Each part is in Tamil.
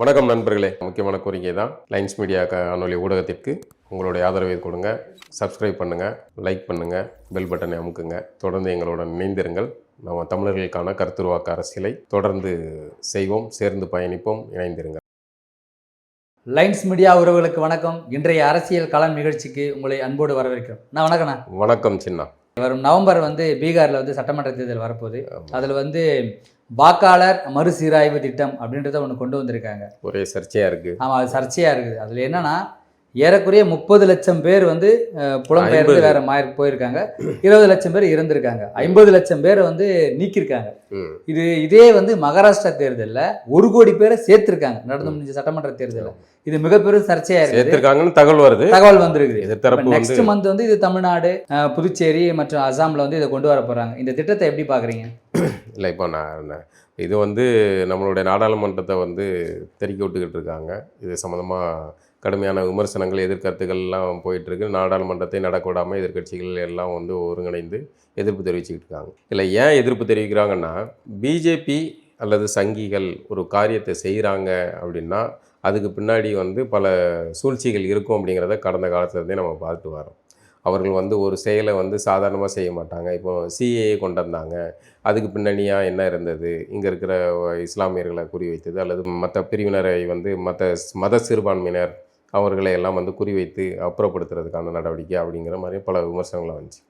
வணக்கம் நண்பர்களே. முக்கியமான கோரிக்கை தான். லைன்ஸ் மீடியா காணொலி ஊடகத்திற்கு உங்களுடைய ஆதரவை கொடுங்க. சப்ஸ்கிரைப் பண்ணுங்கள் லைக் பண்ணுங்கள் பெல் பட்டனை அமுக்குங்க. தொடர்ந்து எங்களுடன் இணைந்திருங்கள். நம்ம தமிழர்களுக்கான கருத்துருவாக்க அரசியலை தொடர்ந்து செய்வோம். சேர்ந்து பயணிப்போம். இணைந்திருங்கள். லைன்ஸ் மீடியா உறவுகளுக்கு வணக்கம். இன்றைய அரசியல் களம் நிகழ்ச்சிக்கு உங்களை அன்போடு வரவேற்கிறோம். நான் வணக்கண்ணா வணக்கம் சின்ன. வரும் நவம்பர் வந்து பீகாரில் வந்து சட்டமன்ற தேர்தல் வரப்போகுது. அதில் வந்து வாக்காளர் மறுசீராய்வு திட்டம் அப்படின்றத ஒன்று கொண்டு வந்திருக்காங்க. ஒரே சர்ச்சையாக இருக்குது ஆமாம் அது சர்ச்சையாக இருக்குது. அதில் என்னன்னா ஏறக்குறைய முப்பது லட்சம் பேர் வந்து புலம்பெயர்ந்து. வேற மாறி போயிருக்காங்க. இருபது லட்சம் பேர் இறந்திருக்காங்க. ஐம்பது லட்சம் பேரை வந்து நீக்கியிருக்காங்க. இது இதே வந்து மகாராஷ்டிரா தேர்தலில் ஒரு கோடி பேரை சேர்த்திருக்காங்க. நடந்து முடிஞ்ச சட்டமன்ற தேர்தலில். இது மிகப்பெரும் சர்ச்சையாக இருக்குது. சேர்த்திருக்காங்கன்னு தகவல் வருது. தகவல் வந்திருக்குது. நெக்ஸ்ட் மந்த் வந்து இது தமிழ்நாடு புதுச்சேரி மற்றும் அசாம்ல வந்து இதை கொண்டு வர போறாங்க. இந்த திட்டத்தை எப்படி பாக்குறீங்க? இல்லை இப்போ நான் இது வந்து நம்மளுடைய நாடாளுமன்றத்தை வந்து தெறிக்க விட்டுக்கிட்டு இருக்காங்க. இது சம்மந்தமாக கடுமையான விமர்சனங்கள் எதிர்கருத்துக்கள்லாம் போயிட்டுருக்கு. நாடாளுமன்றத்தை நடக்க விடாமல் எதிர்க்கட்சிகள் எல்லாம் வந்து ஒருங்கிணைந்து எதிர்ப்பு தெரிவிச்சுக்கிட்டு இருக்காங்க. இல்லை ஏன் எதிர்ப்பு தெரிவிக்கிறாங்கன்னா பிஜேபி அல்லது சங்கிகள் ஒரு காரியத்தை செய்கிறாங்க அப்படின்னா அதுக்கு பின்னாடி வந்து பல சூழ்ச்சிகள் இருக்கும் அப்படிங்கிறத கடந்த காலத்துலேருந்தே நம்ம பார்த்துட்டு வரோம் அவர்கள் வந்து ஒரு செயலை வந்து சாதாரணமாக செய்ய மாட்டாங்க. இப்போ சிஏஏ கொண்டு வந்தாங்க. அதுக்கு பின்னணியாக என்ன இருந்தது? இங்கே இருக்கிற இஸ்லாமியர்களை குறி வைத்தது அல்லது மற்ற பிரிவினரை வந்து மற்ற மத சிறுபான்மையினர் அவர்களை எல்லாம் வந்து குறிவைத்து அப்புறப்படுத்துறதுக்கான நடவடிக்கை அப்படிங்கிற மாதிரி பல விமர்சனங்கள் வந்துச்சு.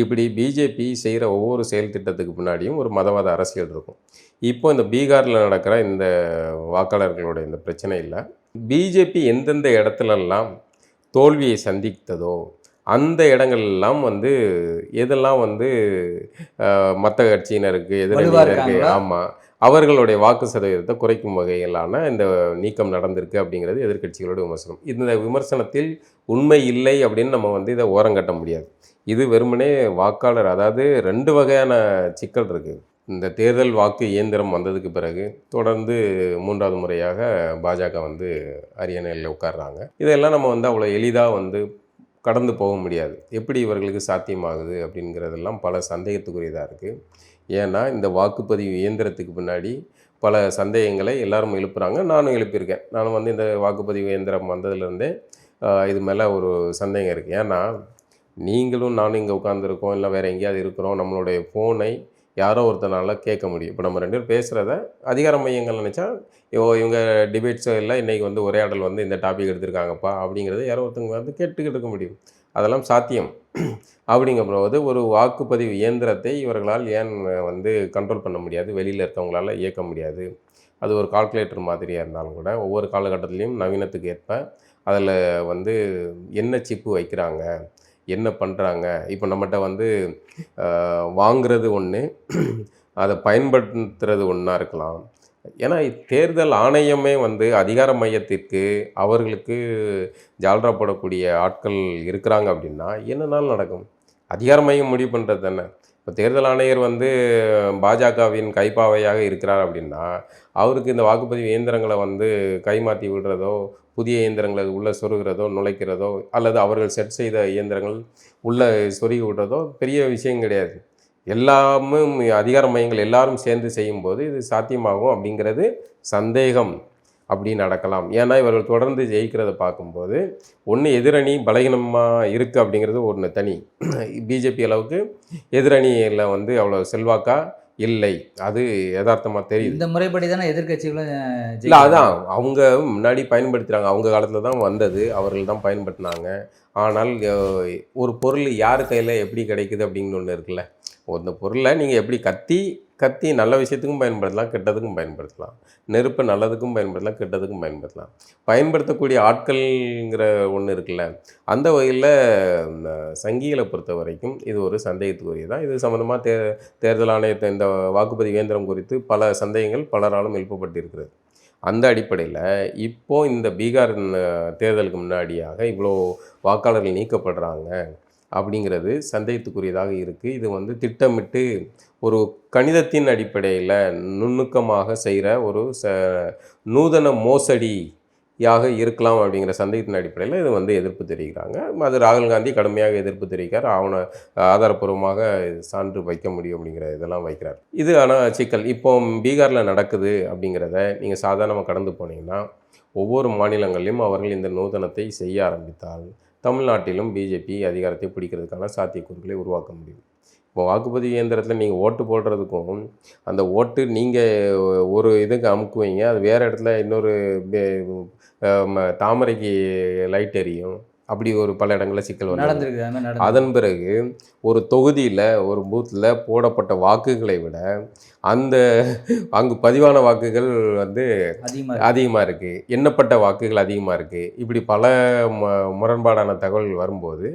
இப்படி பிஜேபி செய்கிற ஒவ்வொரு செயல் திட்டத்துக்கு பின்னாடியும் ஒரு மதவாத அரசியல் இருக்கும். இப்போ இந்த பீகாரில் நடக்கிற இந்த வாக்காளர்களோட இந்த பிரச்சனை இல்லை. பிஜேபி எந்தெந்த இடத்துலலாம் தோல்வியை சந்தித்ததோ அந்த இடங்கள்லாம் வந்து எதெல்லாம் வந்து மற்ற கட்சியினருக்கு இருக்காங்களா? ஆமாம் அவர்களுடைய வாக்கு சதவீதத்தை குறைக்கும் வகையிலான இந்த நீக்கம் நடந்திருக்கு அப்படிங்கிறது எதிர்க்கட்சிகளோட விமர்சனம். இந்த விமர்சனத்தில் உண்மை இல்லை அப்படின்னு நம்ம வந்து இதை ஓரங்கட்ட முடியாது. இது வெறுமனே வாக்காளர் அதாவது ரெண்டு வகையான சிக்கல் இருக்குது இந்த தேர்தல் வாக்கு இயந்திரம் வந்ததுக்கு பிறகு தொடர்ந்து மூன்றாவது முறையாக பாஜக வந்து அரியணையில் உட்கார்றாங்க. இதெல்லாம் நம்ம வந்து அவ்வளோ எளிதாக வந்து கடந்து போக முடியாது. எப்படி இவர்களுக்கு சாத்தியமாகுது அப்படிங்கிறதெல்லாம் பல சந்தேகத்துக்குரியதாக இருக்குது ஏன்னா இந்த வாக்குப்பதிவு இயந்திரத்துக்கு பின்னாடி பல சந்தேகங்களை எல்லாரும் எழுப்புகிறாங்க நானும் எழுப்பியிருக்கேன். நானும் வந்து இந்த வாக்குப்பதிவு இயந்திரம் வந்ததுலேருந்தே இது மேலே ஒரு சந்தேகம் இருக்குது ஏன்னா நீங்களும் நானும் இங்கே உட்காந்துருக்கோம் இல்லை வேறு எங்கேயாவது இருக்கிறோம். நம்மளுடைய ஃபோனை யாரோ ஒருத்தனால கேட்க முடியும். இப்போ நம்ம ரெண்டு பேர் பேசுகிறத அதிகார மையங்கள் நினச்சா ஓ இவங்க டிபேட்ஸோ இல்லை இன்றைக்கி வந்து உரையாடல் வந்து இந்த டாபிக் எடுத்திருக்காங்கப்பா அப்படிங்கிறத யாரோ ஒருத்தவங்க வந்து கேட்டுக்கிட்டு இருக்க முடியும். அதெல்லாம் சாத்தியம். அப்படிங்கும்போது ஒரு வாக்குப்பதிவு இயந்திரத்தை இவர்களால் ஏன் வந்து கண்ட்ரோல் பண்ண முடியாது? வெளியில் இருக்கவங்களால் இயக்க முடியாது. அது ஒரு கால்குலேட்டர் மாதிரியாக இருந்தாலும் கூட ஒவ்வொரு காலகட்டத்துலேயும் நவீனத்துக்கு ஏற்ப அதில் வந்து என்ன சிப்பு வைக்கிறாங்க? என்ன பண்ணுறாங்க இப்போ நம்மகிட்ட வந்து வாங்கிறது ஒன்று அதை பயன்படுத்துறது ஒன்றா இருக்கலாம். ஏன்னா தேர்தல் ஆணையமே வந்து அதிகார மையத்திற்கு அவர்களுக்கு ஜால்ரா போடக்கூடிய ஆட்கள் இருக்கிறாங்க அப்படின்னா என்னன்னாலும் நடக்கும்? அதிகார மையம் முடிவு பண்ணுறது தானே. இப்போ தேர்தல் ஆணையர் வந்து பாஜகவின் கைப்பாவையாக இருக்கிறார் அப்படின்னா அவருக்கு இந்த வாக்குப்பதிவு இயந்திரங்களை வந்து கைமாற்றி விடுறதோ புதிய இயந்திரங்களை உள்ளே சொருகிறதோ நுழைக்கிறதோ அல்லது அவர்கள் செட் செய்த இயந்திரங்கள் உள்ளே சொருகி விடுறதோ பெரிய விஷயம் கிடையாது. எல்லாமே அதிகார மையங்கள் எல்லாரும் சேர்ந்து செய்யும்போது இது சாத்தியமாகும் அப்படிங்கிறது சந்தேகம் அப்படி நடக்கலாம். ஏன்னா இவர்கள் தொடர்ந்து ஜெயிக்கிறத பார்க்கும்போது ஒன்று எதிரணி பலகீனமாக இருக்குது அப்படிங்கிறது ஒன்று தனி. பிஜேபி அளவுக்கு எதிரணியில் வந்து அவ்வளோ செல்வாக்கா இல்லை. அது யதார்த்தமாக தெரியுது. இந்த முறைப்படி தானே எதிர்கட்சிகளும் இல்லை. அதான். அவங்க முன்னாடி பயன்படுத்துகிறாங்க அவங்க காலத்தில் தான் வந்தது. அவர்கள் தான் பயன்படுத்தினாங்க. ஆனால் ஒரு பொருள் யார் கையில் எப்படி கிடைக்குது அப்படின்னு ஒன்று இருக்குல்ல. அந்த பொருளை நீங்கள் எப்படி கத்தி கத்தி நல்ல விஷயத்துக்கும் பயன்படுத்தலாம் கெட்டதுக்கும் பயன்படுத்தலாம். நெருப்பை நல்லதுக்கும் பயன்படுத்தலாம் கெட்டதுக்கும் பயன்படுத்தலாம். பயன்படுத்தக்கூடிய ஆட்கள்ங்கிற ஒன்று இருக்குல்ல அந்த வகையில் சங்கிகளை பொறுத்த வரைக்கும் இது ஒரு சந்தேகத்துக்குரியதான் இது சம்மந்தமாக தே தேர்தல் ஆணையத்தை இந்த வாக்குப்பதிவு இயந்திரம் குறித்து பல சந்தேகங்கள் பலராலும் எழுப்பப்பட்டிருக்கிறது. அந்த அடிப்படையில் இப்போ இந்த பீகார் தேர்தலுக்கு முன்னாடியாக இவ்வளோ வாக்காளர்கள் நீக்கப்படுறாங்க. அப்படிங்கிறது சந்தேகத்துக்குரியதாக இருக்குது இது வந்து திட்டமிட்டு ஒரு கணிதத்தின் அடிப்படையில் நுணுக்கமாக செய்கிற ஒரு ச நூதன மோசடி யாக இருக்கலாம் அப்படிங்கிற சந்தேகத்தின் அடிப்படையில் இது வந்து எதிர்ப்பு தெரிவிக்கிறாங்க. அது ராகுல் காந்தி கடுமையாக எதிர்ப்பு தெரிவிக்கிறார். அவனை ஆதாரப்பூர்வமாக சான்று வைக்க முடியும் அப்படிங்கிற இதெல்லாம் வைக்கிறார். இது ஆனால் சிக்கல். இப்போ பீகாரில் நடக்குது அப்படிங்கிறத நீங்கள் சாதாரணமாக கடந்து போனீங்கன்னா ஒவ்வொரு மாநிலங்களிலும் அவர்கள் இந்த நூதனத்தை செய்ய ஆரம்பித்தால் தமிழ்நாட்டிலும் பிஜேபி அதிகாரத்தை பிடிக்கிறதுக்கான சாத்தியக்கூறுகளை உருவாக்க முடியும். இப்போ வாக்குப்பதிவு இயந்திரத்தில் நீங்கள் ஓட்டு போடுறதுக்கும் அந்த ஓட்டு நீங்கள் ஒரு இதுக்கு அமுக்குவீங்க அது வேறு இடத்துல இன்னொரு ம- தாமரைக்கு லைட் எரியும். அப்படி ஒரு பல இடங்களில் சிக்கல் வந்து அதன் பிறகு ஒரு தொகுதியில் ஒரு பூத்தில் போடப்பட்ட வாக்குகளை விட அந்த அங்கு பதிவான வாக்குகள் வந்து அதிகமாக இருக்குது எண்ணப்பட்ட வாக்குகள் அதிகமாக இருக்குது இப்படி பல ம முரண்பாடான தகவல்கள் வரும்போது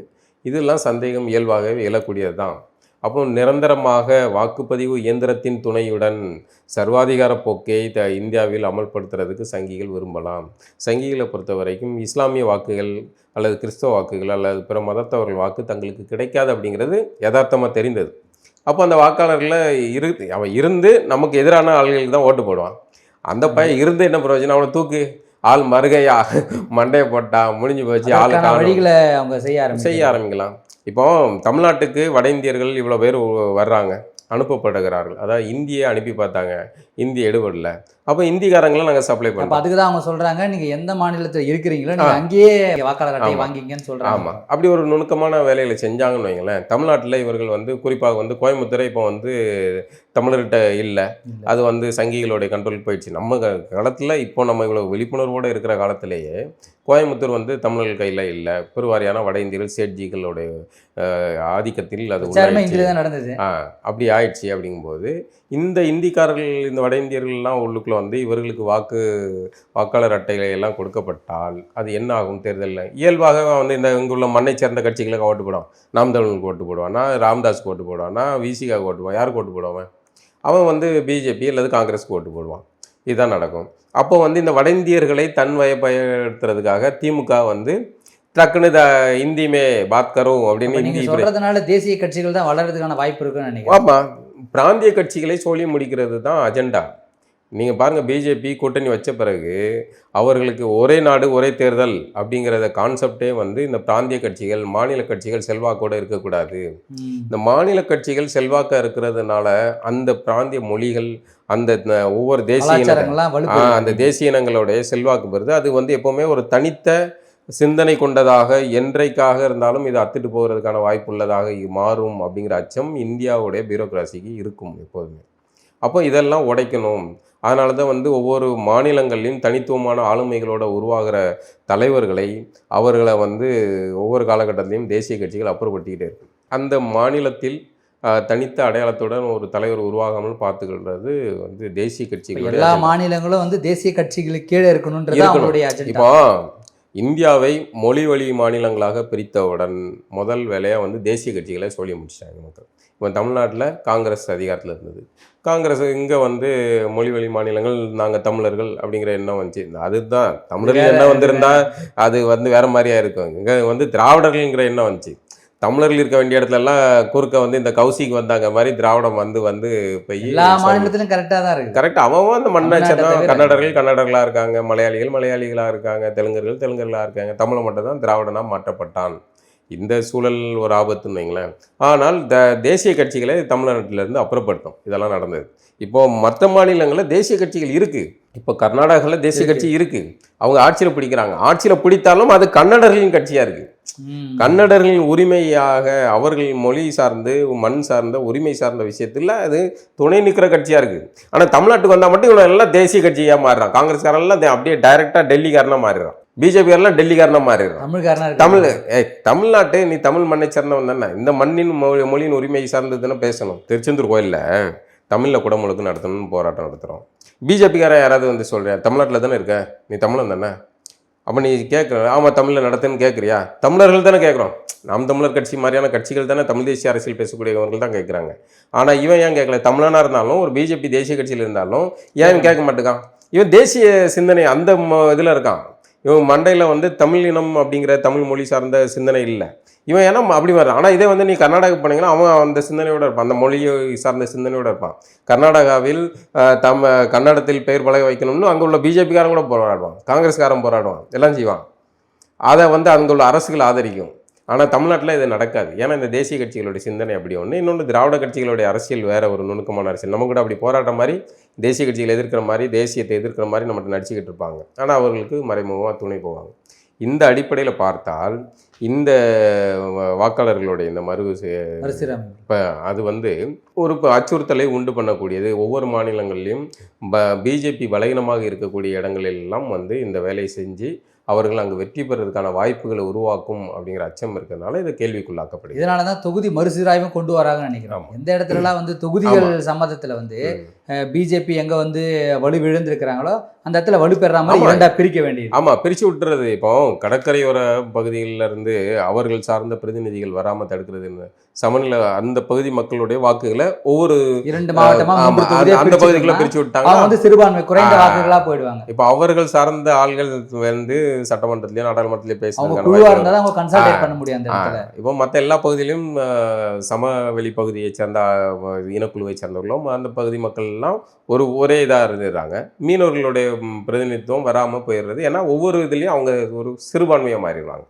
இதெல்லாம் சந்தேகம் இயல்பாகவே எழக்கூடியது தான் அப்போ நிரந்தரமாக வாக்குப்பதிவு இயந்திரத்தின் துணையுடன் சர்வாதிகார போக்கை த இந்தியாவில் அமல்படுத்துறதுக்கு சங்கிகள் விரும்பலாம். சங்கிகளை பொறுத்த வரைக்கும் இஸ்லாமிய வாக்குகள் அல்லது கிறிஸ்தவ வாக்குகள் அல்லது பிற மதத்தவர்கள் வாக்கு தங்களுக்கு கிடைக்காது அப்படிங்கிறது யதார்த்தமாக தெரிந்தது. அப்போ அந்த வாக்காளர்களில் இரு அவன் இருந்து நமக்கு எதிரான ஆள்களுக்கு தான் ஓட்டு போடுவான். அந்த பையன் இருந்து என்ன பிரயோஜனம்? அவனை தூக்கு. ஆள் மறுகையா மண்டையை போட்டா முடிஞ்சு போச்சு ஆள். வழிகளை அவங்க செய்ய ஆரம்பிச்சு செய்ய ஆரம்பிக்கலாம். இப்போ தமிழ்நாட்டுக்கு வட இந்தியர்கள் இவ்வளோ பேர் வர்றாங்க அனுப்பப்படுகிறார்கள் அதாவது இந்தியை அனுப்பி பார்த்தாங்க. இந்தி எடுபடல. அப்போ இந்திக்காரங்களும் நாங்கள் சப்ளை பண்ணுறோம் அதுக்கு தான் அவங்க சொல்றாங்க நீங்க எந்த மாநிலத்துல இருக்கிறீங்களோ நீங்க அங்கேயே வாக்காளர் அட்டையை ஆமா. வாங்கிங்கன்னு சொல்றாங்க. ஆமாம் அப்படி ஒரு நுணுக்கமான வேலைகளை செஞ்சாங்கன்னு வைங்களேன் தமிழ்நாட்டில் இவர்கள் வந்து குறிப்பாக வந்து கோயம்புத்தூரை இப்போ வந்து தமிழர்கிட்ட இல்லை. அது வந்து சங்கிகளுடைய கண்ட்ரோல் போயிடுச்சு. நம்ம காலத்துல இப்போ நம்ம இவ்வளோ விழிப்புணர்வோடு இருக்கிற காலத்திலேயே கோயம்புத்தூர் வந்து தமிழர்கள் கையில் இல்லை. பெருவாரியான வட இந்தியர்கள் சேட்ஜிகளுடைய ஆதிக்கத்தில் அது நடந்தது. ஆ அப்படி ஆயிடுச்சு அப்படிங்கும்போது இந்த இந்திக்காரர்கள் இந்த வட இந்தியர்கள்லாம் உள்ளுக்குள்ள வந்து இவர்களுக்கு வாக்கு வாக்காளர் அட்டைகளை எல்லாம் கொடுக்கப்பட்டால் அது என்ன ஆகும் தேர்தலில்? இயல்பாக வந்து இந்த இங்குள்ள மண்ணை சேர்ந்த கட்சிகளுக்கு ஓட்டு போடுவான். நாம் தமிழுக்கு ஓட்டு போடுவானா? ராம்தாஸ்க்கு ஓட்டு போடுவானா? விசிகாவுக்கு ஓட்டு போடுவான். யாருக்கு ஓட்டு போடுவான்? அவன் வந்து பிஜேபி அல்லது காங்கிரஸ்க்கு ஓட்டு போடுவான். இதுதான் நடக்கும். அப்போ வந்து இந்த வட இந்தியர்களை தன் வயப்படுத்துறதுக்காக திமுக வந்து டக்குன்னு த இந்திமே பாத் கரும் அப்ப அப்படின்னு சொல்றதுனால தேசிய கட்சிகள் தான் வளர்றதுக்கான வாய்ப்பு இருக்குன்னு நினைக்கிறேன். ஆமாம் பிராந்திய கட்சிகளை சொல்லி முடிக்கிறது தான் அஜெண்டா நீங்கள் பாருங்கள் பிஜேபி கூட்டணி வச்ச பிறகு அவர்களுக்கு ஒரே நாடு ஒரே தேர்தல் அப்படிங்கிறத கான்செப்டே வந்து இந்த பிராந்திய கட்சிகள் மாநில கட்சிகள் செல்வாக்கோடு இருக்கக்கூடாது. இந்த மாநில கட்சிகள் செல்வாக்காக இருக்கிறதுனால அந்த பிராந்திய மொழிகள் அந்த ஒவ்வொரு தேசிய. அந்த தேசிய இனங்களுடைய செல்வாக்கு பெறுது அது வந்து எப்போவுமே ஒரு தனித்த சிந்தனை கொண்டதாக என்றைக்காக இருந்தாலும் இது அத்துட்டு போகிறதுக்கான வாய்ப்பு உள்ளதாக இ- மாறும் அப்படிங்கிற அச்சம் இந்தியாவுடைய பியூரோக்ராசிக்கு இருக்கும் எப்போதுமே அப்போ இதெல்லாம் உடைக்கணும் அதனால தான் வந்து ஒவ்வொரு மாநிலங்கள்லையும் தனித்துவமான ஆளுமைகளோட உருவாகிற தலைவர்களை அவர்களை வந்து ஒவ்வொரு காலகட்டத்திலையும் தேசிய கட்சிகள் அப்புறப்படுத்திக்கிட்டே இருக்கு அந்த மாநிலத்தில் தனித்த அடையாளத்துடன் ஒரு தலைவர் உருவாகாமல் பார்த்துக்கிறது வந்து தேசிய இப்ப கட்சிகளுடைய எல்லா. மாநிலங்களும் வந்து தேசிய கட்சிகளுக்கு கீழே இருக்கணும்ன்றது இருக்கணும். இப்போ இந்தியாவை மொழி வழி மாநிலங்களாக பிரித்தவுடன் முதல் வேலையாக வந்து தேசிய கட்சிகளை சொல்லி முடிச்சிட்டாங்க மக்கள் இப்போ தமிழ்நாட்டில் காங்கிரஸ் அதிகாரத்தில் இருந்தது. காங்கிரஸ் இங்கே வந்து மொழி வழி மாநிலங்கள் நாங்கள் தமிழர்கள் அப்படிங்கிற எண்ணம் வந்துச்சு. அதுதான் தமிழர்கள் எண்ணம் வந்திருந்தா அது வந்து வேற மாதிரியா இருக்கும். இங்கே வந்து திராவிடர்கள்ங்கிற எண்ணம் வந்துச்சு. தமிழர்கள் இருக்க வேண்டிய இடத்துல எல்லாம் குறுக்க வந்து இந்த கௌசிக்கு வந்தாங்க மாதிரி திராவிடம் வந்து வந்து போய் எல்லா மாநிலத்திலும் கரெக்டா தான் இருக்கு. கரெக்ட் அவன் அந்த தமிழ்நாட்டை தான். கன்னடர்கள் கன்னடர்களாக இருக்காங்க மலையாளிகள் மலையாளிகளாக இருக்காங்க தெலுங்கர்கள் தெலுங்கர்களாக இருக்காங்க. தமிழை மட்டும் தான் திராவிடனா மாற்றப்பட்டான். இந்த சூழல் ஒரு ஆபத்துன்னு வைங்களேன். ஆனால் த தேசிய கட்சிகளை தமிழ்நாட்டிலேருந்து அப்புறப்படுத்தும் இதெல்லாம் நடந்தது. இப்போ மற்ற மாநிலங்களில் தேசிய கட்சிகள் இருக்கு. இப்போ கர்நாடகாவில் தேசிய. கட்சி இருக்கு. அவங்க ஆட்சியில் பிடிக்கிறாங்க. ஆட்சியில் பிடித்தாலும் அது கன்னடர்களின் கட்சியாக இருக்கு. ம். கன்னடர்களின் உரிமையாக அவர்கள் மொழி சார்ந்து மண் சார்ந்த உரிமை சார்ந்த விஷயத்தில் அது துணை நிற்கிற கட்சியாக இருக்குது ஆனால் தமிழ்நாட்டுக்கு வந்தால் மட்டும் இவனை எல்லாம் தேசிய கட்சியாக மாறுறான். காங்கிரஸ்காரெல்லாம் அப்படியே டைரெக்டாக டெல்லிக்காரனாக மாறிடுறான். பிஜேபிக்காரெல்லாம் டெல்லிக்காரனாக மாறிடுறான். தமிழ் ஏய் தமிழ்நாட்டு நீ தமிழ் மண்ணை சேர்ந்தவன் தானே. இந்த மண்ணின் மொழி மொழியின் உரிமை சார்ந்ததுன்னு பேசணும். திருச்செந்தூர் கோயிலில் தமிழில் குடமுழுக்கு நடத்தணும்னு போராட்டம் நடத்துகிறோம் பிஜேபிக்காரன் யாராவது வந்து சொல்கிறேன் தமிழ்நாட்டில் தானே இருக்க? நீ தமிழன் தானே? அப்போ நீ கேட்குற ஆமாம் தமிழில் நடத்துன்னு கேட்குறியா தமிழர்கள் தானே கேட்குறோம் நாம் தமிழர் கட்சி மாதிரியான கட்சிகள் தானே தமிழ் தேசிய அரசியல் பேசக்கூடியவர்கள் தான் கேட்குறாங்க ஆனால் இவன் ஏன் கேட்கல தமிழனாக இருந்தாலும் ஒரு பிஜேபி தேசிய கட்சியில் இருந்தாலும் ஏன் கேட்க மாட்டேங்கான் இவன் தேசிய சிந்தனை அந்த இதில் இருக்கான். இவன் மண்டையில் வந்து தமிழ் இனம் அப்படிங்கிற தமிழ் மொழி சார்ந்த சிந்தனை இல்லை. இவன் ஏன்னா அப்படி வர்றான் ஆனால் இதே வந்து நீ கர்நாடகா போனீங்கன்னா அவன் அந்த சிந்தனையோட இருப்பான். அந்த மொழியை சார்ந்த சிந்தனையோட இருப்பான். கர்நாடகாவில் தம் கன்னடத்தில் பெயர் பழக வைக்கணும்னு அங்கே உள்ள பிஜேபிக்காரன் கூட போராடுவான். காங்கிரஸ்காரன் போராடுவான். எல்லாம் செய்வான். அதை வந்து அங்கே உள்ள அரசுகள் ஆதரிக்கும். ஆனால் தமிழ்நாட்டில் இது நடக்காது. ஏன்னா இந்த தேசிய கட்சிகளுடைய சிந்தனை அப்படி ஒன்று இன்னொன்று திராவிட கட்சிகளுடைய அரசியல் வேறு ஒரு நுணுக்கமான அரசியல். நம்ம கூட அப்படி போராட்டம் மாதிரி தேசிய கட்சிகளை எதிர்க்கிற மாதிரி தேசியத்தை எதிர்க்கிற மாதிரி நம்மகிட்ட நடிச்சுக்கிட்டு இருப்பாங்க. ஆனால் அவர்களுக்கு மறைமுகமாக துணை போவாங்க. இந்த அடிப்படையில் பார்த்தால் இந்த வாக்காளர்களுடைய இந்த மறு இப்போ அது வந்து ஒரு அச்சுறுத்தலை உண்டு பண்ணக்கூடியது. ஒவ்வொரு மாநிலங்கள்லையும் ப பிஜேபி பலகீனமாக இருக்கக்கூடிய இடங்களெல்லாம் வந்து இந்த வேலையை செஞ்சு அவர்கள் அங்கு வெற்றி பெறதுக்கான வாய்ப்புகளை உருவாக்கும் அப்படிங்கிற அச்சம் இருக்கிறதுனால இது கேள்விக்குள்ளாக்கப்படுகிறது இதனால தான் தொகுதி மறுசீராய்வும் கொண்டு வராங்கன்னு நினைக்கிறேன் ஆமா. எந்த இடத்துலலாம் வந்து தொகுதிகள் சம்மந்தத்துல வந்து. பிஜேபி எங்க வந்து வலு விழுந்திருக்கிறாங்களோ அந்த இடத்துல வலு பெற மாதிரி ஆமா. இரண்டா பிரிக்க வேண்டியது ஆமா பிரிச்சு விட்டுறது இப்போ கடற்கரையோர பகுதிகளில் இருந்து அவர்கள் சார்ந்த பிரதிநிதிகள் வராம தடுக்கிறதுன்னு சமநிலை அந்த பகுதி மக்களுடைய வாக்குகளை ஒவ்வொரு இரண்டு மாவட்டமா ஆமா, மூன்று அந்த- பகுதிகளை பிரிச்சு விட்டாங்க வந்து சிறுபான்மை குறைந்த ஆ. வாக்குகளா போயிடுவாங்க இப்போ அவர்கள் சார்ந்த ஆள்கள் வந்து சட்டமன்றத்திலயோ நாடாளுமன்றத்திலயோ இடத்துல. இப்போ மற்ற எல்லா பகுதியிலும் சமவெளி பகுதியை சேர்ந்த இனக்குழுவை சேர்ந்தவர்களும் அந்த பகுதி மக்கள் எல்லாம் ஒரு ஒரே இதாக இருந்துடுறாங்க. மீனவர்களுடைய பிரதிநிதித்துவம் வராமல் போயிடுறது. ஏன்னா ஒவ்வொரு இதுலேயும் அவங்க ஒரு சிறுபான்மையாக மாறிடுவாங்க.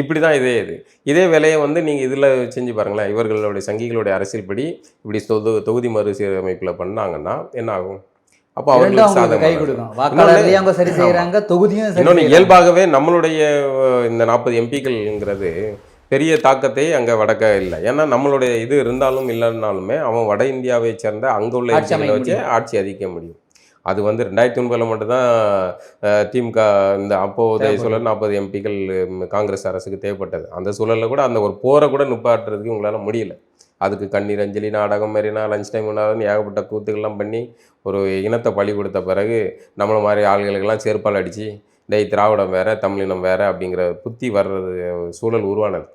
இப்படி தான் இதே இது. இதே வேலையை வந்து நீங்கள் இதில் செஞ்சு பாருங்களேன். இவர்களுடைய சங்கிகளுடைய அரசியல் படி இப்படி தொகு தொகுதி மறுசீரமைப்பில் பண்ணாங்கன்னா என்ன ஆகும்? அப்போ அவர்களுக்கு கை அவங்க சரி செய்யறாங்க தொகுதியும் இன்னொன்று. இயல்பாகவே நம்மளுடைய இந்த நாற்பது எம்பிக்கள்ங்கிறது பெரிய தாக்கத்தை அங்கே வடக்க இல்லை. ஏன்னா நம்மளுடைய இது இருந்தாலும் இல்லைன்னாலுமே அவன் வட இந்தியாவை சேர்ந்த அங்கே உள்ள எம்பிக்களை வச்சு ஆட்சி அதிக்க முடியும். அது வந்து ரெண்டாயிரத்தி ஒன்பதில் மட்டும்தான் திமுக இந்த அப்போதைய. சூழல் நாற்பது எம்பிக்கள் காங்கிரஸ் அரசுக்கு தேவைப்பட்டது. அந்த சூழலில் கூட அந்த ஒரு போரை கூட நிப்பாட்டுறதுக்கு உங்களால் முடியல. அதுக்கு கண்ணீர் அஞ்சலி நாடகம் மெரினா லஞ்ச் டைம் ஏகப்பட்ட கூத்துக்கள்லாம் பண்ணி ஒரு இனத்தை பலி கொடுத்த பிறகு நம்மள மாதிரி ஆளுகளுக்கெல்லாம் செருப்பால் அடித்து டேய் திராவிடம் வேற தமிழினம் வேற அப்படிங்கிற புத்தி வர்றது சூழல் உருவானது.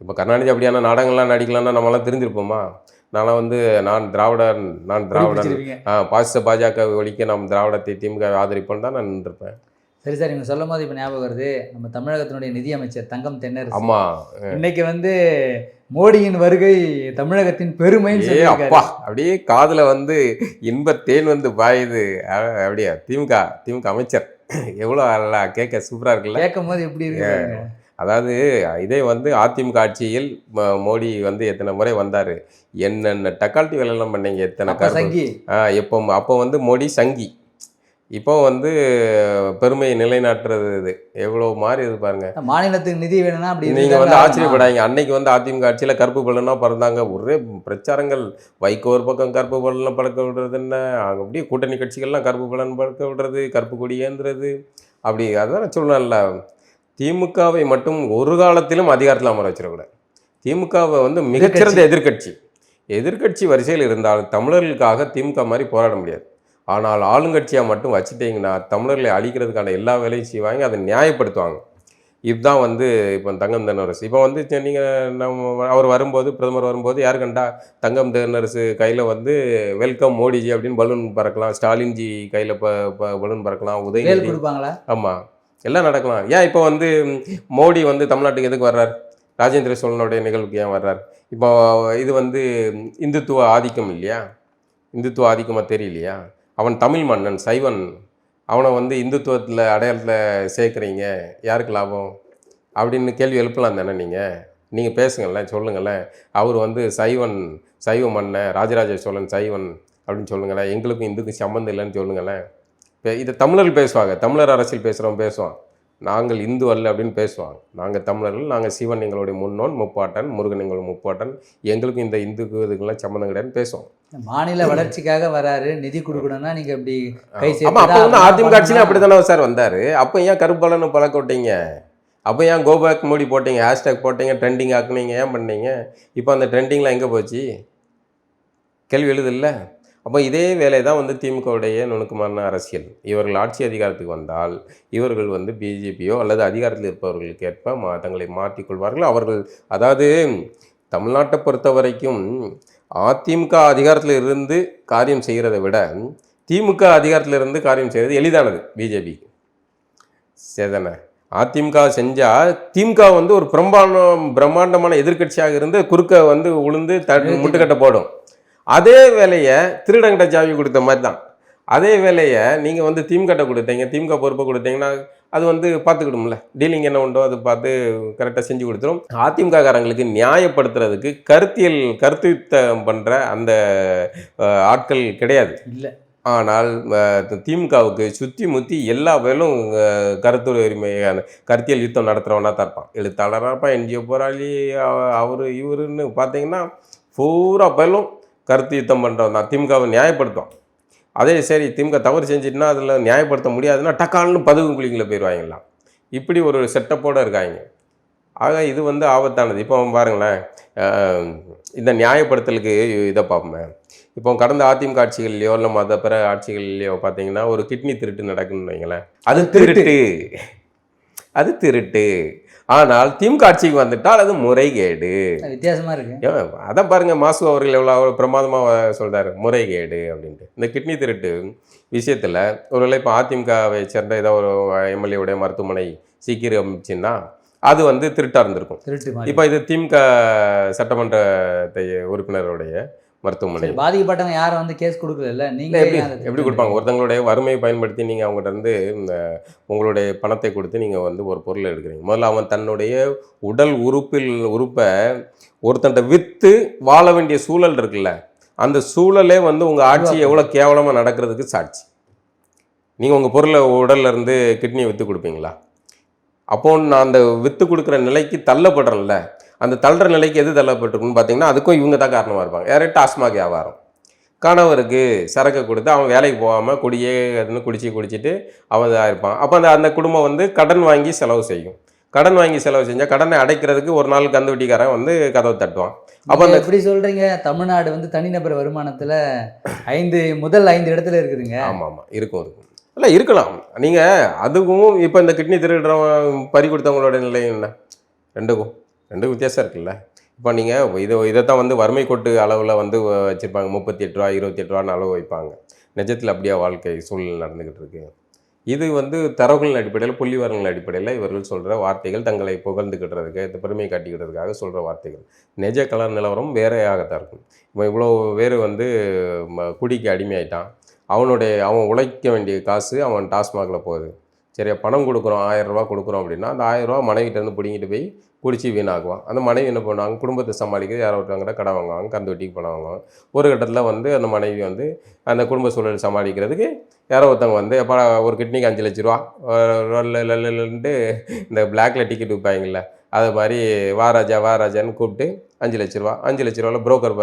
இப்போ கருணாநிதி அப்படியான நாடகங்கள்லாம் நடிக்கலாம்னா நம்மளாம் தெரிஞ்சிருப்போமா? நான்லாம் வந்து நான் திராவிடன் நான் திராவிடன். பாசிச பாஜக ஒழிக்க நாம் திராவிடத்தை திமுக ஆதரிப்போம் தான் நான் நின்றுருப்பேன். சரி சார் நீங்க சொல்லும் போது இப்ப ஞாபகம் வருது. நம்ம தமிழகத்தினுடைய நிதியமைச்சர் தங்கம் தென்னரசு. ஆமா. இன்னைக்கு வந்து மோடியின் வருகை தமிழகத்தின் சொல்லியிருக்காரு. அப்பா அப்படியே காதுல வந்து இன்ப தேன் வந்து பாயுது. அப்படியே? திமுக திமுக அமைச்சர். எவ்வளோ நல்லா கேட்க சூப்பரா இருக்குல்ல? கேட்கும் போது எப்படி இருக்கு. அதாவது இதே வந்து அதிமுக ஆட்சியில் மோடி வந்து எத்தனை முறை வந்தார்? என்னென்ன டக்கால்ட்டி வேலையெல்லாம் பண்ணீங்க? எத்தனை சங்கி. எப்போ அப்போ வந்து மோடி சங்கி. இப்போ வந்து பெருமையை நிலைநாட்டுறது இது. எவ்வளோ மாறி இது பாருங்க. மாநிலத்துக்கு நிதி வேணும்னா அப்படி நீங்க இருந்தா வந்து ஆகுமா? ஆச்சரியப்படாதீங்க. அன்னைக்கு வந்து அதிமுக ஆட்சியில கருப்பு பலனா பிறந்தாங்க. ஒரே பிரச்சாரங்கள். வைகோ ஒரு பக்கம் கருப்பு பலனை பழக்க விடுறது என்ன? அங்க அப்படியே கூட்டணி கட்சிகள்லாம் கருப்பு பலன் பழக்க விடுறது கருப்பு கொடி ஏந்துறது. அப்படி அதான் சொல்றேன்ல திமுகவை மட்டும் ஒரு காலத்திலும் அதிகாரத்தில் அமர வச்சிடக்கூடாது. திமுகவை வந்து மிகச்சிறந்த எதிர்க்கட்சி. எதிர்க்கட்சி வரிசையில் இருந்தாலும் தமிழர்களுக்காக திமுக மாதிரி போராட முடியாது. ஆனால் ஆளுங்கட்சியாக மட்டும் வச்சுட்டீங்கன்னா தமிழர்களை அழிக்கிறதுக்கான எல்லா வேலையும் செய்வாங்க அதை நியாயப்படுத்துவாங்க. இதுதான் வந்து இப்போ தங்கம் தென்னரசு இப்போ வந்து நீங்கள் நம்ம அவர் வரும்போது பிரதமர் வரும்போது யார் கண்டா தங்கம் தென்னரசு கையில் வந்து வெல்கம் மோடிஜி அப்படின்னு பலூன் பறக்கலாம் ஸ்டாலின்ஜி கையில் ப பலூன் பறக்கலாம் உதயநிதி. கொடுப்பாங்களா? ஆமாம் எல்லாம் நடக்கலாம். ஏன் இப்போ வந்து மோடி வந்து தமிழ்நாட்டுக்கு எதுக்கு வர்றார்? ராஜேந்திர சோழனுடைய நிகழ்வுக்கு ஏன் வர்றார்? இப்போ இது வந்து இந்துத்துவ ஆதிக்கம் இல்லையா? இந்துத்துவ ஆதிக்கமாக தெரியலையா? அவன் தமிழ் மன்னன் சைவன். அவனை வந்து இந்துத்துவத்தில் அடையாளத்தில் சேர்க்குறீங்க. யாருக்கு லாபம்? அப்படின்னு கேள்வி எழுப்பலாம் தானே நீங்கள் நீங்கள் பேசுங்களேன் சொல்லுங்களேன். அவர் வந்து சைவன் சைவ மன்னன் ராஜராஜ சோழன் சைவன் அப்படின்னு சொல்லுங்களேன். எங்களுக்கும் இந்துக்கும் சம்மந்தம் இல்லைன்னு சொல்லுங்களேன். இதை தமிழர்கள் பேசுவாங்க. தமிழர் அரசியல் பேசுகிறவங்க பேசுவான். நாங்கள் இந்து அல்ல அப்படின்னு பேசுவாங்க. நாங்கள் தமிழர்கள் நாங்கள் சிவன் எங்களுடைய முன்னோன் முப்பாட்டன் முருகன் எங்களுடைய முப்பாட்டன். எங்களுக்கும் இந்த இந்துக்கு இதுக்கெல்லாம் சம்மந்தம் கிடையாதுன்னு பேசுவோம். மாநில வளர்ச்சிக்காக வராரு நிதி கொடுக்கணும்னா நீங்க அப்படி கை சேர்த்து அதிமுக ஆட்சியில அப்படி தானே சார் வந்தாரு? அப்போ ஏன் கருப்பாளன்னு பழக்க விட்டீங்க அப்போ ஏன் கோபேக் மோடி போட்டீங்க? ஹேஷ்டேக் போட்டீங்க ட்ரெண்டிங் ஆக்குனீங்க ஏன் பண்ணீங்க? இப்போ அந்த ட்ரெண்டிங்லாம் எங்கே போச்சு? கேள்வி எழுதில்ல அப்போ இதே வேலை தான் வந்து திமுகவுடைய நுணுக்கமான அரசியல். இவர்கள் ஆட்சி அதிகாரத்துக்கு வந்தால் இவர்கள் வந்து பிஜேபியோ அல்லது அதிகாரத்தில் இருப்பவர்களுக்கு ஏற்ப மா தங்களை மாற்றிக்கொள்வார்கள் அவர்கள் அதாவது தமிழ்நாட்டை பொறுத்த வரைக்கும் அதிமுக அதிகாரத்தில் இருந்து காரியம் செய்கிறதை விட திமுக அதிகாரத்தில் இருந்து காரியம் செய்கிறது எளிதானது பிஜேபி சேதனை அதிமுக செஞ்சா திமுக வந்து ஒரு பிரம்மாண்ட பிரம்மாண்டமான எதிர்க்கட்சியாக இருந்து குறுக்க வந்து உளுந்து தட்டு முட்டுக்கட்டை போடும். அதே வேலையை திருடங்கிட்ட ஜாவி கொடுத்த மாதிரி தான் அதே வேலையை நீங்கள் வந்து திமுக கொடுத்தீங்க திமுக பொறுப்பை கொடுத்தீங்கன்னா அது வந்து பார்த்துக்கிடும்ல. டீலிங் என்ன உண்டோ அது பார்த்து கரெக்டாக செஞ்சு கொடுத்துரும். அதிமுக காரங்களுக்கு நியாயப்படுத்துறதுக்கு கருத்தியல் கருத்துத்தம் பண்ணுற அந்த ஆட்கள் கிடையாது. இல்லை. ஆனால் திமுகவுக்கு சுற்றி முற்றி எல்லா பேரும் அஹ், கருத்து உரிமையான கருத்தியல் யுத்தம் நடத்துகிறவனா தான் இருப்பான். எழுத்தாளராக இருப்பான் என்ஜிஓ போராளி அவர் இவருன்னு பார்த்தீங்கன்னா பூரா பேரும் கருத்து யுத்தம் பண்ணுறவன் தான். திமுகவை நியாயப்படுத்தும் அதே சரி திமுக தவறு செஞ்சிட்டுனா அதில் நியாயப்படுத்த முடியாதுன்னா டக்கால்னு பதுகு குழிங்களை போயிடுவாங்களாம் இப்படி ஒரு செட்டப்போடு இருக்காங்க ஆக இது வந்து ஆபத்தானது. இப்போ பாருங்களேன் இந்த நியாயப்படுத்தலுக்கு இதை பார்ப்போமே. இப்போ கடந்த அதிமுக ஆட்சிகள்லையோ இல்லை மத பிற ஆட்சிகள்லையோ பார்த்தீங்கன்னா ஒரு கிட்னி திருட்டு நடக்குன்னு வைங்களேன். அது திருட்டு. அது திருட்டு. ஆனால் திமுக ஆட்சிக்கு வந்துட்டால் அது முறைகேடு. வித்தியாசமா இருக்கு. அதான் பாருங்க மாசு அவர்கள் எவ்வளோ அவ்வளோ பிரமாதமாக சொல்றாரு முறைகேடு அப்படின்ட்டு. இந்த கிட்னி திருட்டு விஷயத்தில் ஒருவேளை இப்போ அதிமுகவை சேர்ந்த ஏதோ ஒரு எம்எல்ஏவுடைய மருத்துவமனை சீக்கிரமிச்சுன்னா அது வந்து திருட்டாக இருந்திருக்கும். இப்போ இது திமுக சட்டமன்ற உறுப்பினருடைய மருத்துவமனை. பாதிக்கப்பட்டவங்க யாரும் வந்து கேஸ் கொடுக்கல நீங்க எப்படி எப்படி கொடுப்பாங்க? ஒருத்தங்களுடைய வறுமையை பயன்படுத்தி நீங்கள் அவங்ககிட்ட இருந்து இந்த உங்களுடைய பணத்தை கொடுத்து நீங்கள் வந்து ஒரு பொருளை எடுக்கிறீங்க. முதல்ல அவன் தன்னுடைய உடல் உறுப்பில் உறுப்பை ஒருத்தன்ட்ட விற்று வாழ வேண்டிய சூழல் இருக்குல்ல? அந்த சூழலே வந்து உங்கள் ஆட்சி எவ்வளோ கேவலமாக நடக்கிறதுக்கு சாட்சி. நீங்கள் உங்கள் பொருளை உடல்ல இருந்து கிட்னியை விற்று கொடுப்பீங்களா? அப்போ நான் அந்த விற்று கொடுக்குற நிலைக்கு தள்ளப்படுறேன்ல. அந்த தள்ளுற நிலைக்கு எது தள்ளப்பட்டிருக்குன்னு பார்த்தீங்கன்னா அதுக்கும் இவங்க தான் காரணமாக இருப்பாங்க. யாரு டாஸ்மாக் வியாபாரம். கணவருக்கு சரக்கு கொடுத்து அவன் வேலைக்கு போகாமல் குடியே அதுன்னு குடிச்சு குடிச்சிட்டு அவன் இதாக இருப்பான். அப்போ அந்த அந்த குடும்பம் வந்து கடன் வாங்கி செலவு செய்யும். கடன் வாங்கி செலவு செஞ்சால் கடனை அடைக்கிறதுக்கு ஒரு நாள் கந்து வட்டிக்காரன் வந்து கதவை தட்டுவான். அப்போ அந்த எப்படி சொல்றீங்க? தமிழ்நாடு வந்து தனிநபர் வருமானத்துல ஐந்து முதல் ஐந்து இடத்துல இருக்குதுங்க. ஆமாம் ஆமாம் இருக்கும் இருக்கும். இல்லை இருக்கலாம். நீங்கள் அதுக்கும் இப்போ இந்த கிட்னி திருடுறவன் பறி கொடுத்தவங்களோட நிலை என்ன? ரெண்டுக்கும். ரெண்டும் வித்தியாசம் இருக்குல்ல. இப்போ நீங்கள் இதை இதை தான் வந்து வறுமை கொட்டு அளவில் வந்து வச்சுருப்பாங்க. முப்பத்தி எட்டு ரூபா இருபத்தி எட்டு ரூபான்னு அளவு வைப்பாங்க. நிஜத்தில் அப்படியே வாழ்க்கை சூழ்நிலை நடந்துக்கிட்டு இருக்கு. இது வந்து தரவுகளின் அடிப்படையில் புள்ளிவரங்களின் அடிப்படையில் இவர்கள் சொல்கிற வார்த்தைகள் தங்களை புகழ்ந்துக்கிட்டுறதுக்கு இந்த பெருமை காட்டிக்கிட்டதுக்காக சொல்கிற வார்த்தைகள். நிஜ கல நிலவரம் வேறையாகத்தான் இருக்கும். இப்போ இவ்வளோ பேர் வந்து ம- குடிக்கு அடிமையாயிட்டான். அவனுடைய அவன் உழைக்க வேண்டிய காசு அவன் டாஸ்மாகில் போகுது. சரியா பணம் கொடுக்குறோம் ஆயிரம் ரூபா கொடுக்குறோம் அப்படின்னா அந்த ஆயிரம் ரூபா பிடிங்கிட்டு போய் குடிச்சு வீணாகுவான் அந்த மனைவி என்ன பண்ணுவாங்க? குடும்பத்தை சமாளிக்க யாரோ ஒருத்தவங்கிட்ட கடன் வாங்குவாங்க கந்து வட்டிக்கு பணம் வாங்குவாங்க ஒரு கட்டத்தில் வந்து அந்த மனைவி வந்து அந்த குடும்ப சூழலை சமாளிக்கிறதுக்கு யாரோ ஒருத்தவங்க வந்து எப்போ ஒரு கிட்னிக்கு அஞ்சு லட்ச ரூபா லல்லுன்ட்டு இந்த பிளாக்ல டிக்கெட் விற்பாங்கல்ல அது மாதிரி வாராஜா வாராஜான்னு கூப்பிட்டு அஞ்சு லட்ச ரூபா அஞ்சு லட்ச ரூபாவில் புரோக்கர்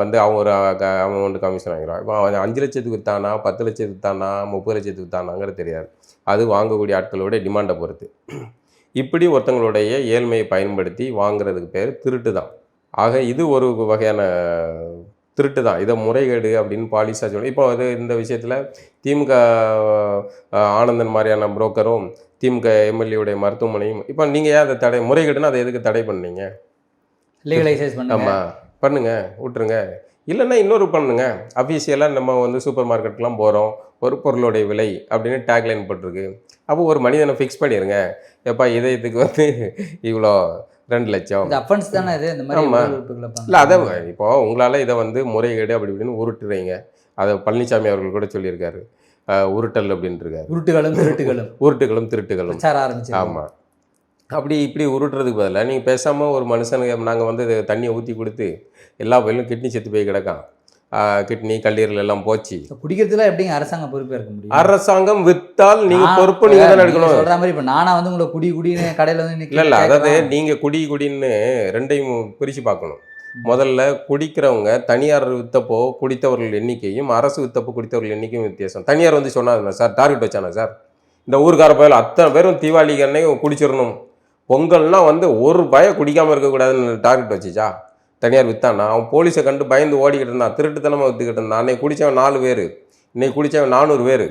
வந்து அவங்க ஒரு அமௌண்ட் கமிஷன் வாங்கிடுவான். இப்போ அவன் அஞ்சு லட்சத்துக்கு விற்றானா பத்து லட்சத்துக்கு விற்றானா முப்பது லட்சத்துக்கு விற்றானாங்கிறது தெரியாது. அது வாங்கக்கூடிய ஆட்களோட டிமாண்டை பொறுத்து. இப்படி ஒருத்தங்களுடைய ஏழ்மையை பயன்படுத்தி வாங்குறதுக்கு பேர் திருட்டு தான். ஆக இது ஒரு வகையான திருட்டு தான். இதை முறைகேடு அப்படின்னு பாலிசாக சொல்லணும் இப்போ அது இந்த விஷயத்தில் திமுக ஆனந்தன் மாதிரியான புரோக்கரும் திமுக எம்எல்ஏவுடைய மருத்துவமனையும் இப்போ நீங்கள் ஏன் அதை தடை முறைகேடுனா அதை எதுக்கு தடை பண்ணீங்க? லீகலைசைஸ் பண்ணுங்க. ஆமாம் பண்ணுங்க விட்டுருங்க. இல்லைன்னா இன்னொரு பண்ணுங்க. அஃபீஷியலாக நம்ம வந்து சூப்பர் மார்க்கெட்லாம் போகிறோம் ஒரு பொருளுடைய விலை அப்படின்னு டேக்லைன் போட்டிருக்கு. அப்போ ஒரு மனிதனை ஃபிக்ஸ் பண்ணிடுங்க எப்பா இதயத்துக்கு வந்து இவ்வளோ ரெண்டு லட்சம். அஃபென்ஸ் தானே இது? இந்த மாதிரி இல்லை அதை இப்போ உங்களால் இதை வந்து முறைகேடு அப்படி இப்படின்னு உருட்டுறீங்க. அதை பழனிசாமி அவர்கள் கூட சொல்லியிருக்காரு. உருட்டல் அப்படின்ட்டு இருக்காரு. உருட்டுகளும் திருட்டுகளும். உருட்டுகளும் திருட்டுகளும். ஆமாம் அப்படி இப்படி உருட்டுறதுக்கு பதிலாக நீங்கள் பேசாமல் ஒரு மனுஷனுக்கு நாங்கள் வந்து இது தண்ணியை ஊற்றி கொடுத்து எல்லா பயிலும் கிட்னி செத்து போய் கிடக்கான். கிட்னி கல்லீரல் எல்லாம் போச்சு. குடிக்கிறதுல எப்படிங்க அரசாங்கம் பொறுப்பேற்க முடியும்? அரசாங்கம் வித்தால் நீங்கள் நான் பொறுப்பு இப்ப தானே எடுக்கணும். சொல்ற மாதிரி இப்ப நானா வந்து உங்களை குடி குடின்னு கடையில வந்து இல்லை இல்லை அதாவது. நீங்கள் குடி குடின்னு ரெண்டையும் பிரித்து பார்க்கணும். முதல்ல குடிக்கிறவங்க தனியார் வித்தப்போ குடித்தவர்கள் எண்ணிக்கையும் அரசு வித்தப்போ குடித்தவர்கள் எண்ணிக்கையும் வித்தியாசம். தனியார் வந்து சொன்னாங்க சார்? Target வச்சானா sir? இந்த ஊருக்கார பயல் அத்தனை பேரும் தீபாவளிக்கு அன்னைக்கு குடிச்சிடணும். பொங்கல்னா வந்து ஒரு பய குடிக்காமல் இருக்கக்கூடாதுன்னு டார்கெட் வச்சுச்சா? தனியார் வித்தானா அவன் போலீஸை கண்டு பயந்து ஓடிக்கிட்டு இருந்தான். திருட்டுத்தனமாக வித்துக்கிட்டு இருந்தான். அன்னைக்கு குடிச்சவன் நாலு பேர். இன்னைக்கு குடிச்சவன் நானூறு பேர்.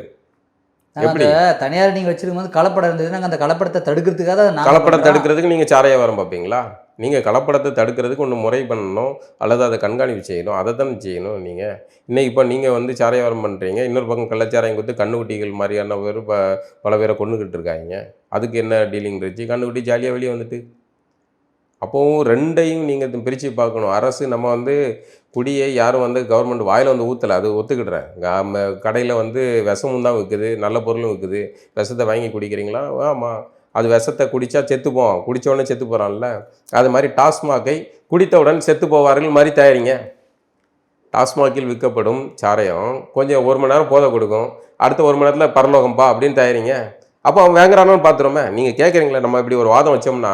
எப்படி? தனியார் நீங்க வச்சிருக்கும் போது கலப்படம் இருந்ததுன்னா அந்த கலப்படத்தை தடுக்கிறதுக்காக கலப்படம். தடுக்கிறதுக்கு நீங்கள் சாரையை வரம் பார்ப்பீங்களா? நீங்கள் கலப்படத்தை தடுக்கிறதுக்கு ஒன்று முறை பண்ணணும். அல்லது அதை கண்காணிப்பு செய்யணும். அதை தானே செய்யணும் நீங்கள் இன்னைக்கு இப்போ நீங்கள் வந்து சாரையாரம் பண்ணுறீங்க இன்னொரு பக்கம் கள்ளச்சாராயம் கொடுத்து கண்ணுக்குட்டிகள் மாதிரியான பேர் ப பல பேரை கொண்டுக்கிட்டு இருக்காங்க. அதுக்கு என்ன டீலிங் இருந்துச்சு? கண்ணுக்குட்டி ஜாலியாக வெளியே வந்துட்டு. அப்போவும் ரெண்டையும் நீங்கள் பிரித்து பார்க்கணும். அரசு நம்ம வந்து குடியை யாரும் வந்து கவர்மெண்ட் வாயில் வந்து ஊற்றலை அது ஒத்துக்கிடுறேன் கடையில் வந்து விஷமும் தான் விற்குது நல்ல பொருளும் விற்குது விஷத்தை வாங்கி குடிக்கிறீங்களா? ஆமாம் அது விஷத்தை குடித்தா செத்துப்போம் குடிச்ச உடனே செத்து போகிறான்ல அது மாதிரி டாஸ்மாகை குடித்தவுடன் செத்து போவார்கள் மாதிரி தயாரிங்க. டாஸ்மாகில் விற்கப்படும் சாரையும் கொஞ்சம் ஒரு மணி நேரம் போதை கொடுக்கும். அடுத்த ஒரு மணி நேரத்தில் பரலோகம்பா அப்படின்னு தயாரிங்க. அப்போ அவன் வாங்குறானான்னு பார்த்துருமே நீங்கள் கேட்குறீங்களே நம்ம இப்படி ஒரு வாதம் வச்சோம்னா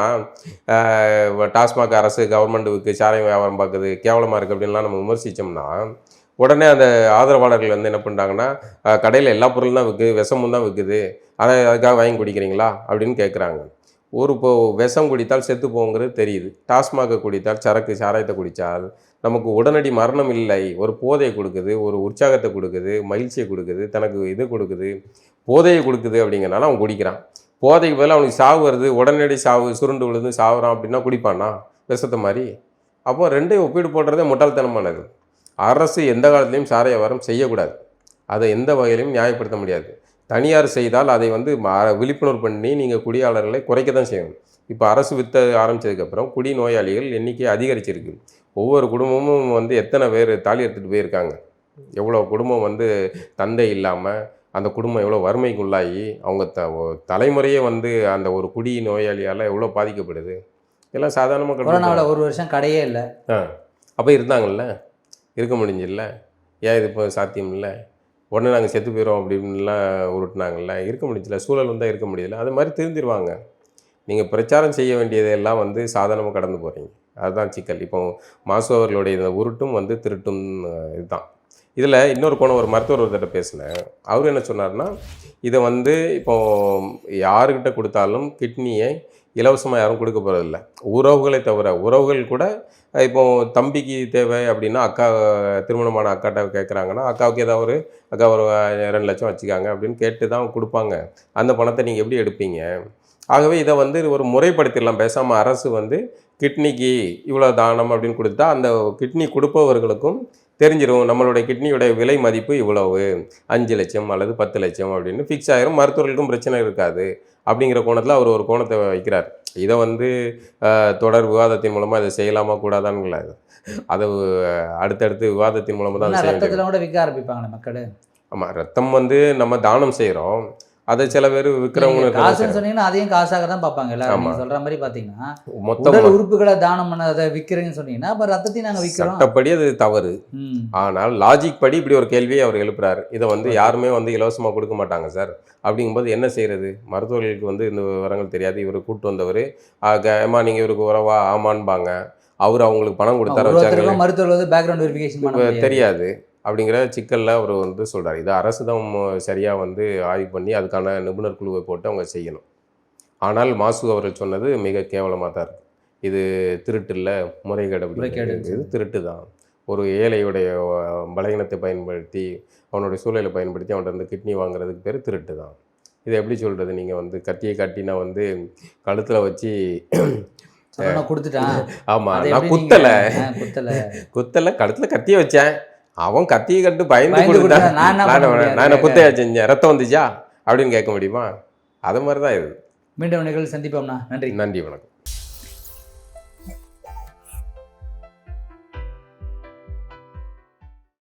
டாஸ்மாக் அரசு கவர்மெண்ட்டுக்கு சாராயம் வியாபாரம் பார்க்குது கேவலமாக இருக்குது அப்படின்லாம் நம்ம விமர்சித்தோம்னா உடனே அந்த ஆதரவாளர்கள் வந்து என்ன பண்ணுறாங்கன்னா கடையில் எல்லா பொருளும் தான் விற்குது விஷமும் தான் விற்குது அதை அதுக்காக வாங்கி குடிக்கிறீங்களா? அப்படின்னு கேட்குறாங்க ஒரு இப்போ விஷம் குடித்தால் செத்து போங்கிறது தெரியுது. டாஸ்மாகை குடித்தால் சரக்கு சாராயத்தை குடித்தால் நமக்கு உடனடி மரணம் இல்லை. ஒரு போதையை கொடுக்குது ஒரு உற்சாகத்தை கொடுக்குது மகிழ்ச்சியை கொடுக்குது தனக்கு இது கொடுக்குது. போதையை கொடுக்குது அப்படிங்கிறனால அவன் குடிக்கிறான். போதைக்கு பதிலாக அவனுக்கு சாவு வருது. உடனடி சாவு சுருண்டு விழுந்து சாவுறான் அப்படின்னா குடிப்பானா? விஷத்தை மாதிரி. அப்போ ரெண்டையும் ஒப்பீடு போடுறதே முட்டாள்தனமானது. அரசு எந்த காலத்துலையும் சாரை வியாபாரம் செய்யக்கூடாது. அதை எந்த வகையிலையும் நியாயப்படுத்த முடியாது. தனியார் செய்தால் அதை வந்து ம- விழிப்புணர்வு பண்ணி நீங்கள் குடியாளர்களை குறைக்க தான் செய்யணும். இப்போ அரசு வித்த ஆரம்பிச்சதுக்கப்புறம் குடி நோயாளிகள் எண்ணிக்கை அதிகரிச்சிருக்கு. ஒவ்வொரு குடும்பமும் வந்து எத்தனை பேர் தாலி எடுத்துகிட்டு போயிருக்காங்க. எவ்வளோ குடும்பம் வந்து தந்தை இல்லாமல் அந்த குடும்பம் எவ்வளோ வறுமைக்கு உள்ளாகி அவங்க த தலைமுறையே வந்து அந்த ஒரு குடி நோயாளியால் எவ்வளோ பாதிக்கப்படுது? எல்லாம் சாதாரணமாக கொரோனாவில் ஒரு வருஷம் கடையே இல்லை. அப்போ இருந்தாங்கல்ல? இருக்க முடிஞ்சில்ல? ஏன் இது இப்போ சாத்தியம் இல்லை? உடனே நாங்கள் செத்து போயிடும் அப்படின்லாம் உருட்டுனாங்கல்ல? இருக்க முடியல சூழல் வந்தால் இருக்க முடியல. அது மாதிரி திருந்திருவாங்க. நீங்கள் பிரச்சாரம் செய்ய வேண்டியதெல்லாம் வந்து சாதாரணமாக கடந்து போகிறீங்க அதுதான் சிக்கல். இப்போ மாசு அவர்களுடைய இந்த உருட்டும் வந்து திருட்டும் இதுதான். இதில் இன்னொரு கோணம் ஒரு மருத்துவர் ஒருத்தர்கிட்ட பேசினேன். அவர் என்ன சொன்னார்னா இதை வந்து இப்போ யாருக்கிட்ட கொடுத்தாலும் கிட்னியை இலவசமாக யாரும் கொடுக்க போகிறதில்ல உறவுகளை தவிர உறவுகள் கூட இப்போ தம்பிக்கு தேவை அப்படின்னா அக்கா திருமணமான அக்காட்ட கேட்குறாங்கன்னா அக்காவுக்கு ஏதாவது ஒரு அக்கா ஒரு ரெண்டு லட்சம் வச்சுக்காங்க அப்படின்னு கேட்டு தான் கொடுப்பாங்க. அந்த பணத்தை நீங்கள் எப்படி எடுப்பீங்க? ஆகவே இதை வந்து ஒரு முறைப்படுத்திடலாம். பேசாமல் அரசு வந்து கிட்னிக்கு இவ்வளோ தானம் அப்படின்னு கொடுத்தா அந்த கிட்னி கொடுப்பவர்களுக்கும் தெரிஞ்சிரும் நம்மளுடைய கிட்னியோட விலை மதிப்பு இவ்வளவு அஞ்சு லட்சம் அல்லது பத்து லட்சம் அப்படின்னு ஃபிக்ஸ் ஆயிரும் மருத்துவர்களுக்கும் பிரச்சனை இருக்காது அப்படிங்கிற கோணத்தில் அவர் ஒரு கோணத்தை வைக்கிறார். இதை வந்து தொடர் விவாதத்தின் மூலமாக இதை செய்யலாமா கூடாதான்ல அதை அடுத்தடுத்து விவாதத்தின் மூலமாக தான் செய்ய கூட விற்க ஆரம்பிப்பாங்களே மக்கள். ஆமாம் ரத்தம் வந்து நம்ம தானம் செய்கிறோம் அதை சில பேர் விற்கிறவங்களுக்கு காசுன்னு சொன்னீங்கன்னா அதையும் காசாக தான் பார்ப்பாங்க எல்லாரும். நீங்க சொல்ற மாதிரி பார்த்தீங்கன்னா மொத்தம். உடல் உறுப்புகளை தானம் பண்ண அதை விற்கிறீங்கன்னு சொன்னீங்கன்னா அப்போ ரத்தத்தையும் நாங்கள் விற்கிறோம் சட்டப்படி அது தவறு. ஆனால் லாஜிக் படி இப்படி ஒரு கேள்வியை அவர் எழுப்புறாரு. இதை வந்து யாருமே வந்து இலவசமாக கொடுக்க மாட்டாங்க சார். அப்படிங்கும்போது என்ன செய்யறது? மருத்துவர்களுக்கு வந்து இந்த விவரங்கள் தெரியாது. இவர் கூட்டு வந்தவர். ஏமா நீங்கள் இவருக்கு உறவா? ஆமான்பாங்க. அவர் அவங்களுக்கு பணம் கொடுத்தார வச்சாங்க ஒருத்தருக்கும் மருத்துவர் வந்து பேக்ரவுண்ட் வெரிஃபிகேஷன் தெரியாது. அப்படிங்கிற சிக்கலில் அவர் வந்து சொல்றாரு. இது அரசு தான் சரியாக வந்து ஆய்வு பண்ணி அதுக்கான நிபுணர் குழுவை போட்டு அவங்க செய்யணும். ஆனால் மாசு அவர்கள் சொன்னது மிக கேவலமாக தான் இருக்கு. இது திருட்டு இல்லை முறைகேடு இது திருட்டு தான். ஒரு ஏழையுடைய பலகீனத்தை பயன்படுத்தி அவனுடைய சூழலை பயன்படுத்தி அவன்கிட்ட இருந்து கிட்னி வாங்குறதுக்கு பேர் திருட்டு தான். இதை எப்படி சொல்கிறது நீங்கள் வந்து கத்தியை காட்டினா வந்து கழுத்தில் வச்சு கொடுத்துட்டான். ஆமாம் நான் குத்தலை. குத்தலை. குத்தலை கழுத்தில் கத்தியை வச்சேன். அவன் கத்தியை கட்டு பயந்து கொடுத்தான் கொடுத்தா நான் என்ன குத்தையா செஞ்சேன்? ரத்தம் வந்துச்சா? அப்படின்னு கேட்க முடியுமா? அது மாதிரி தான் இது. மீண்டும் நிகழ்வு சந்திப்போம்ண்ணா நன்றி. நன்றி வணக்கம்.